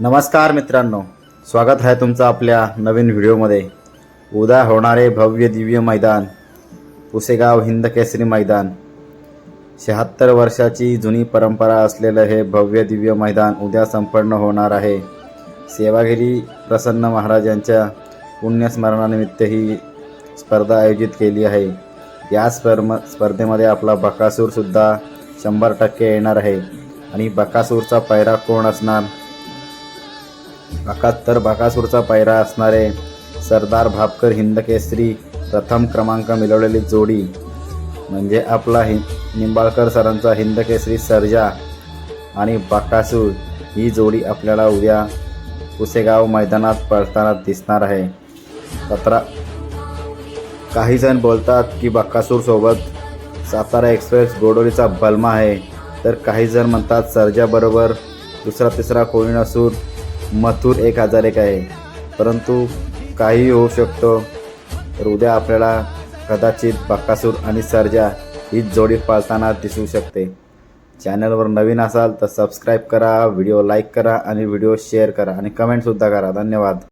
नमस्कार मित्रांनो. स्वागत आहे तुमचं आपल्या नवीन व्हिडिओमध्ये. उद्या होणारे भव्य दिव्य मैदान पुसेगाव हिंद केसरी मैदान. शहात्तर वर्षाची जुनी परंपरा असलेलं हे भव्य दिव्य मैदान उद्या संपन्न होणार आहे. सेवागिरी प्रसन्न महाराज यांच्या पुण्यस्मरणानिमित्त ही स्पर्धा आयोजित केली आहे. या स्पर्म स्पर्धेमध्ये आपला बकासूरसुद्धा शंभर टक्के येणार आहे. आणि बकासूरचा पैरा कोण असणार? अकाहत्तर बाकासूरचा बकासूरचा असणारे सरदार भापकर हिंदकेसरी प्रथम क्रमांक मिळवलेली जोडी. म्हणजे आपला हि निंबाळकर सरांचा हिंदकेसरी सर्जा आणि बाकासूर ही जोडी आपल्याला उद्या पुसेगाव मैदानात पळताना दिसणार आहे. सतरा काही जण बोलतात की बक्कासूरसोबत सातारा एक्सप्रेस गोडोलीचा बलमा आहे. तर काही जण म्हणतात सर्जाबरोबर दुसरा तिसरा कोणी नसून मथुर एक हजार एक आहे. परंतु काहीही होऊ शकतो. तर उद्या आपल्याला कदाचित बक्कासूर आणि सर्जा हीच जोडी पाळताना दिसू शकते. चॅनलवर नवीन असाल तर सबस्क्राईब करा व्हिडिओ लाईक करा आणि व्हिडिओ शेअर करा आणि कमेंटसुद्धा करा. धन्यवाद.